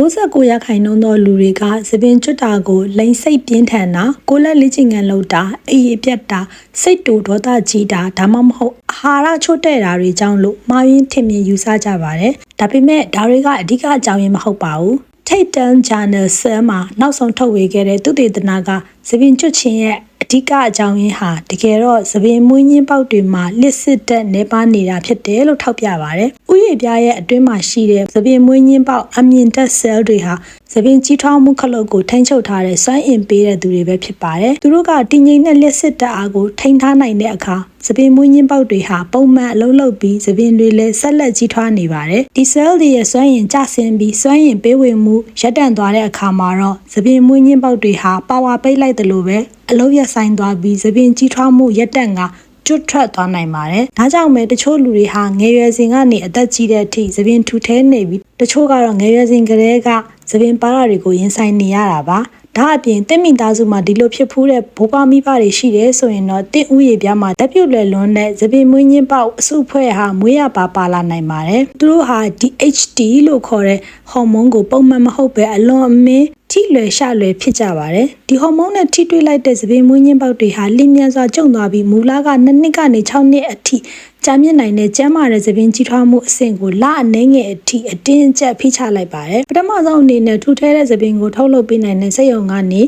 69ရာခိုင်နှုန်းသောလူတွေကသပင်ကျွတ်တာကိုလိန်စိတ်ပြင်းထန်တာကိုယ်လက်လက်ချင်ငံလောက်တာအေးရပြတ်တာစိတ်တူဒေါသကြီးတာဒါမှမဟုတ်အာဟာရချို့တဲ့တာတွေကြောင့်လို့မှားယွင်းထင်မြင်ယူဆကြပါတယ်ဒါပေမဲ့ဒါတွေကအဓိကအကြောင်းရင်းမဟုတ်ပါဘူးထိတ်တန့် journal ဆဲမှာနောက်ဆုံးထုတ်ဝေခဲ့တဲ့သုတေသနကသပင်ကျွတ်ခြင်းရဲ့အ ဓိကအကြောင်းရင်းဟာတကယ်တော့သပင်မွေးညင်းပေါက်တွေမှာလစ်စစ်တက်နေပါနေတာဖြစ်တယ်လို့ထောက်ပြပါတယ်။ဥယျာဉ်ပြားရဲ့အတွင်းမှာရှိတဲ့သပင်မွေးညင်းပေါက်အမြင်တက် cell တွေဟာသပင်ကြီးထွားမှုခလုတ်ကိုထိန်းချုပ်ထားတဲ့စွမ်းအင်ပေးတဲ့သူတွေပဲဖြစ်ပါတယ်။သူတို့ကတည်ငြိမ်တဲ့လစ်စစ်တက်အားကိုထိန်းထားနိုင်တဲ့အခါသပင်မွေးညင်းပေါက်တွေဟာပုံမှန်အလုံးလုံးပြီးသပင်တွေလည်းဆက်လက်ကြီးထွားနေပါတယ်။ဒီ cell တွေရဲ့စွမ်းအင်ကျဆင်းပြီးစွမ်းအင်ပေးဝေမှုရပ်တန့်သွားတဲ့အခါမှာတော့သပင်မွေးညင်းပေါက်တွေဟာပါဝါပိတ်လိုက်တယ်လို့ပဲအလုံးရဆိုင်သွားပြီးသပင်ကြီးထွားမှုရပ်တန့်ကကျွတ်ထွက်သွားနိုင်ပါတယ်။ဒါကြောင့်ပဲတချို့လူတွေဟာငယ်ရွယ်စဉ်ကနေအသက်ကြီးတဲ့အထိသပင်ထူထဲနေပြီးတချို့ကတော့ငယ်ရွယ်စဉ်ကတည်းကသပင်ပါရတွေကိုရင်ဆိုင်နေရတာပါ။ ဒါအပြင်တင့်မိသားစုမှာဒီလိုဖြစ်ဖူးတဲ့ဘိုးဘွားမိဘတွေရှိတယ်ဆိုရင်တော့တင့်ဥယေပြားမှာတက်ပြုတ်လွယ်လွန်းတဲ့သပင်မွေးညင်းပေါက်အစုဖွဲ့ဟာမွေးရပါပါလာနိုင်ပါတယ်။သူတို့ဟာ DHT လို့ခေါ်တဲ့ဟော်မုန်းကိုပုံမှန်မဟုတ်ပဲအလွန်အမင်းထိလွယ်ရှလွယ်ဖြစ်ကြပါတယ်ဒီဟော်မုန်းနဲ့ထိတွေ့လိုက်တဲ့သပင်မွေးညင်းပေါက်တွေဟာလင်းမြန်စွာကျုံသွားပြီးမူလက2နှစ်ကနေ6နှစ်အထိ ကြာမြင့်နိုင်တဲ့ကျန်းမာတဲ့သပင်ကြီးထွားမှုအဆင့်ကိုလအနေငယ်အထိအတင်းအကျပ်ဖိချလိုက်ပါတယ်ပထမဆုံးအနေနဲ့ထူထဲတဲ့သပင်ကိုထုတ်လုပ်ပေးနိုင်တဲ့စက်ရုံကနေ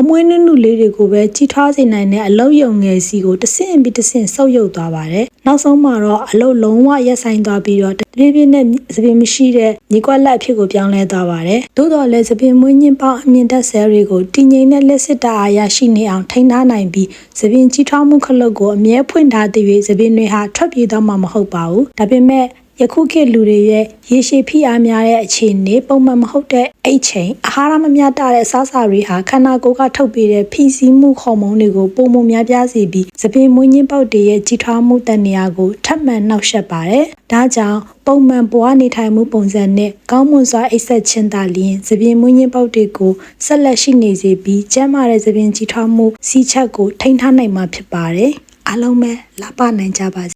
အမွှေးနုနုလေးတွေကိုပဲကြီးထွားစေနိုင်တဲ့အလုပ်ယုံငယ်စီကိုတဆင့်ပြီးတဆင့်ဆုပ်ယုပ်သွားပါတယ်နောက်ဆုံးမှာတော့အလုပ်လုံးဝရပ်ဆိုင်သွားပြီးတော့တပြေးပြေးနဲ့သပင်မရှိတဲ့ညီကွက်လက်အဖြစ်ကိုပြောင်းလဲသွားပါတယ်သို့တော်လည်းသပင်မွေးညင်းပေါင်းအမြင့်တက်ဆဲတွေကိုတည်ငြိမ်တဲ့လက်စစ်တာအားရရှိနေအောင်ထိန်းထားနိုင်ပြီးသပင်ကြီးထွားမှုခလုတ်ကိုအမြဲဖွင့်ထားသည်၍သပင်တွေဟာထွက်ပြေးသွားမှာမဟုတ်ပါဘူးဒါပေမဲ့ယခုခေတ်လူတွေရဲ့ရေရှည်ဖိအားများတဲ့အခြေအနေပုံမှန်မဟုတ်တဲ့အိတ်ချိန်အာဟာရမမျှတတဲ့အစားအစာတွေဟာခန္ဓာကိုယ်ကထုတ်ပေးတဲ့ဖိစီးမှုဟော်မုန်းတွေကိုပုံမှန်များပြားစေပြီးသပင်မွေးညင်းပေါက်တွေရဲ့ကြီးထွားမှုတန်ရာကိုထပ်မံနှောက်ယှက်ပါတယ်။ဒါကြောင့်ပုံမှန်ဘဝနေထိုင်မှုပုံစံနဲ့ကောင်းမွန်စွာအိပ်ဆက်ခြင်းသာလျှင်သပင်မွေးညင်းပေါက်တွေကိုဆက်လက်ရှိနေစေပြီးကျန်းမာတဲ့သပင်ကြီးထွားမှုစီးချက်ကိုထိန်းထားနိုင်မှာဖြစ်ပါတယ်။အားလုံးပဲလာပနိုင်ကြပါစေ